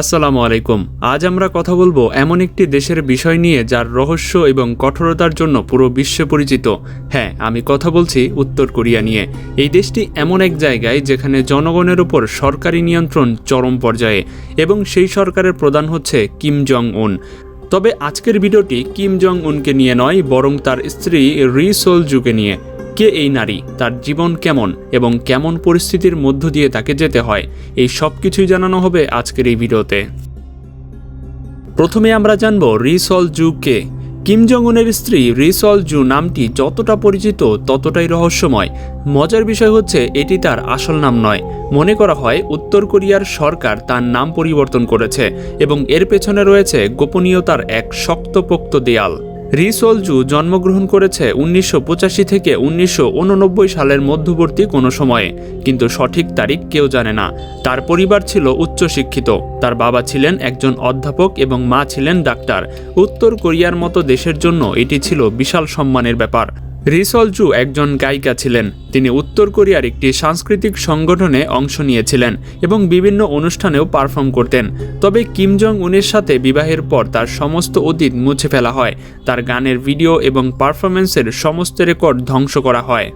আসসালামু আলাইকুম। আজ আমরা কথা বলব এমন একটি দেশের বিষয় নিয়ে যার রহস্য এবং কঠোরতার জন্য পুরো বিশ্বে পরিচিত। হ্যাঁ আমি কথা বলছি উত্তর কোরিয়া নিয়ে। এই দেশটি এমন এক জায়গায় যেখানে জনগণের উপর সরকারি নিয়ন্ত্রণ চরম পর্যায়ে এবং সেই সরকারের প্রধান হচ্ছে কিম জং উন তবে আজকের ভিডিওটি কিম জং উনকে নিয়ে নয়, বরং তার স্ত্রী রি জুকে নিয়ে। কে এই নারী? তার জীবন কেমন এবং কেমন পরিস্থিতির মধ্য দিয়ে তাকে যেতে হয়? এই সব কিছুই জানানো হবে আজকের এই ভিডিওতে। প্রথমে আমরা জানব রিসল জু কে। কিম জং উনের স্ত্রী রিসল জু নামটি যতটা পরিচিত ততটাই রহস্যময়। মজার বিষয় হচ্ছে এটি তার আসল নাম নয়। মনে করা হয় উত্তর কোরিয়ার সরকার তার নাম পরিবর্তন করেছে এবং এর পেছনে রয়েছে গোপনীয়তার এক শক্তপোক্ত দেয়াল। রিসোলজু জন্মগ্রহণ করেছে উনিশশো পঁচাশি থেকে উনিশশো উননব্বই সালের মধ্যবর্তী কোনো সময়ে। কিন্তু সঠিক তারিখ কেউ জানে না। তার পরিবার ছিল উচ্চশিক্ষিত। তার বাবা ছিলেন একজন অধ্যাপক এবং মা ছিলেন ডাক্তার। উত্তর কোরিয়ার মতো দেশের জন্য এটি ছিল বিশাল সম্মানের ব্যাপার। রিসলজু একজন গায়িকা ছিলেন। তিনি উত্তর কোরিয়ার একটি সাংস্কৃতিক সংগঠনে অংশ নিয়েছিলেন এবং বিভিন্ন অনুষ্ঠানেও পারফর্ম করতেন। তবে কিম জং উনের সাথে বিবাহের পর তার সমস্ত অতীত মুছে ফেলা হয়। তার গানের ভিডিও এবং পারফরমেন্সের সমস্ত রেকর্ড ধ্বংস করা হয়।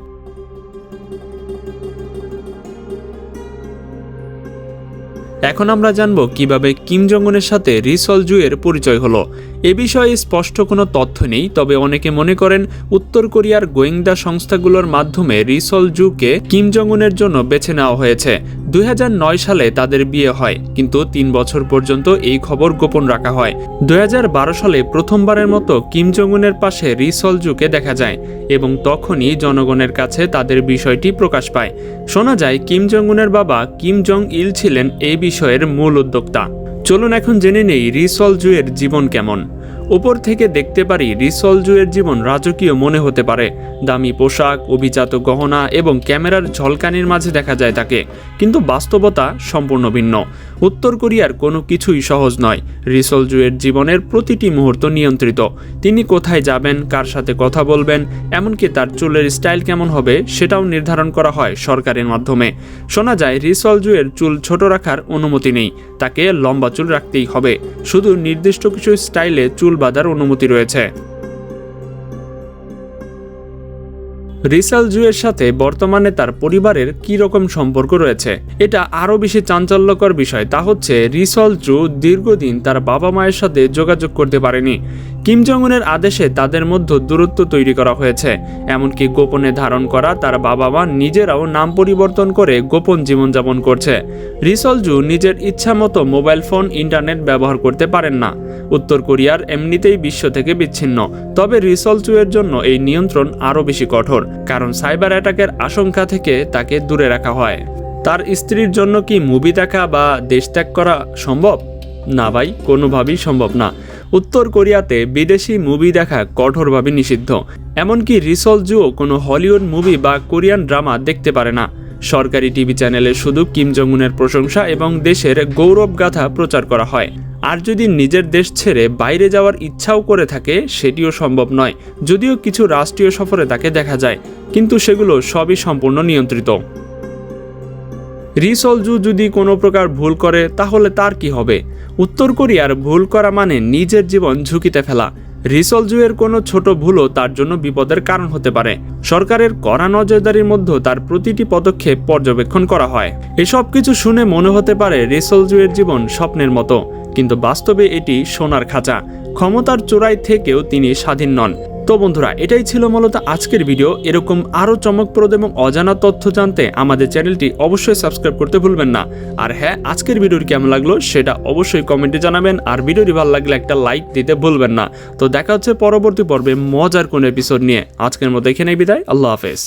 এখন আমরা জানব কীভাবে কিম জঙ্গনের সাথে রিসল জুয়ের পরিচয় হলো। এ বিষয়ে স্পষ্ট কোনো তথ্য নেই, তবে অনেকে মনে করেন উত্তর কোরিয়ার গোয়েন্দা সংস্থাগুলোর মাধ্যমে রিসল জুকে কিম জঙ্গনের জন্য বেছে নেওয়া হয়েছে। দুই হাজার নয় সালে তাদের বিয়ে হয়, কিন্তু তিন বছর পর্যন্ত এই খবর গোপন রাখা হয়। দুই হাজার বারো সালে প্রথমবারের মতো কিম জং উনের পাশে রিসল জুকে দেখা যায় এবং তখনই জনগণের কাছে তাদের বিষয়টি প্রকাশ পায়। শোনা যায়, কিম জঙ্গুনের বাবা কিম জং ইল ছিলেন এই বিষয়ের মূল উদ্যোক্তা। চলুন এখন জেনে নেই রিসল জুয়ের জীবন কেমন। উপর থেকে দেখতে পারি রিসল জুয়ের জীবন রাজকীয় মনে হতে পারে। দামি পোশাক, অভিজাত গহনা এবং ক্যামেরার ঝলকানির মাঝে দেখা যায় তাকে। কিন্তু বাস্তবতা সম্পূর্ণ ভিন্ন। উত্তর কোরিয়ার কোনো কিছুই সহজ নয়। রিসল জুয়ের জীবনের প্রতিটি মুহূর্ত নিয়ন্ত্রিত। তিনি কোথায় যাবেন, কার সাথে কথা বলবেন, এমনকি তার চুলের স্টাইল কেমন হবে সেটাও নির্ধারণ করা হয় সরকারের মাধ্যমে। শোনা যায়, রিসল জুয়ের চুল ছোট রাখার অনুমতি নেই। তাকে লম্বা চুল রাখতেই হবে। শুধু নির্দিষ্ট কিছু স্টাইলে চুল বাঁধার অনুমতি রয়েছে। রিসাল জুয়ের সাথে বর্তমানে তার পরিবারের কি রকম সম্পর্ক রয়েছে? এটা আরও বেশি চাঞ্চল্যকর বিষয় তা হচ্ছে, রিসল জু দীর্ঘদিন তার বাবা মায়ের সাথে যোগাযোগ করতে পারেনি। কিম জংউনের আদেশে তাদের মধ্যে দূরত্ব তৈরি করা হয়েছে। এমনকি গোপনে ধারণ করা তার বাবা মা নিজেরাও নাম পরিবর্তন করে গোপন জীবনযাপন করছে। রিসলজু নিজের ইচ্ছা মতো মোবাইল ফোন, ইন্টারনেট ব্যবহার করতে পারেন না। উত্তর কোরিয়ার এমনিতেই বিশ্ব থেকে বিচ্ছিন্ন। তবে রিসলজুয়ের জন্য এই নিয়ন্ত্রণ আরও বেশি কঠোর, কারণ সাইবার অ্যাটাকের আশঙ্কা থেকে তাকে দূরে রাখা হয়। তার স্ত্রীর জন্য কি মুভি দেখা বা দেশ ত্যাগ করা সম্ভব? না ভাই, কোনোভাবেই সম্ভব না। উত্তর কোরিয়াতে বিদেশি মুভি দেখা কঠোরভাবে নিষিদ্ধ। এমনকি রিসল জুও কোনো হলিউড মুভি বা কোরিয়ান ড্রামা দেখতে পারে না। সরকারি টিভি চ্যানেলে শুধু কিম জং-উনের প্রশংসা এবং দেশের গৌরব গাথা প্রচার করা হয়। আর যদি নিজের দেশ ছেড়ে বাইরে যাওয়ার ইচ্ছাও করে থাকে, সেটিও সম্ভব নয়। যদিও কিছু রাষ্ট্রীয় সফরে তাকে দেখা যায়, কিন্তু সেগুলো সবই সম্পূর্ণ নিয়ন্ত্রিত। রিসলজু যদি কোনো প্রকার ভুল করে, তাহলে তার কি হবে? উত্তর কোরিয়ার ভুল করা মানে নিজের জীবন ঝুঁকিতে ফেলা। রিসলজুয়ের কোনো ছোট ভুলও তার জন্য বিপদের কারণ হতে পারে। সরকারের কড়া নজরদারির মধ্যে তার প্রতিটি পদক্ষেপ পর্যবেক্ষণ করা হয়। এসব কিছু শুনে মনে হতে পারে রিসলজুয়ের জীবন স্বপ্নের মতো, কিন্তু বাস্তবে এটি সোনার খাঁচা। ক্ষমতার চোরাই থেকেও তিনি স্বাধীন নন। তো বন্ধুরা, এটাই ছিল মূলত আজকের ভিডিও এরকম আরও চমকপ্রদ এবং অজানা তথ্য জানতে আমাদের চ্যানেলটি অবশ্যই সাবস্ক্রাইব করতে ভুলবেন না। আর হ্যাঁ আজকের ভিডিওর কেমন লাগল সেটা অবশ্যই কমেন্টে জানাবেন, আর ভিডিওটি ভালো লাগলে একটা লাইক দিতে ভুলবেন না। তো দেখা হচ্ছে পরবর্তী পর্বে মজার কোন এপিসোড নিয়ে। আজকের মতো এখানে বিদায়, আল্লাহ হাফেজ।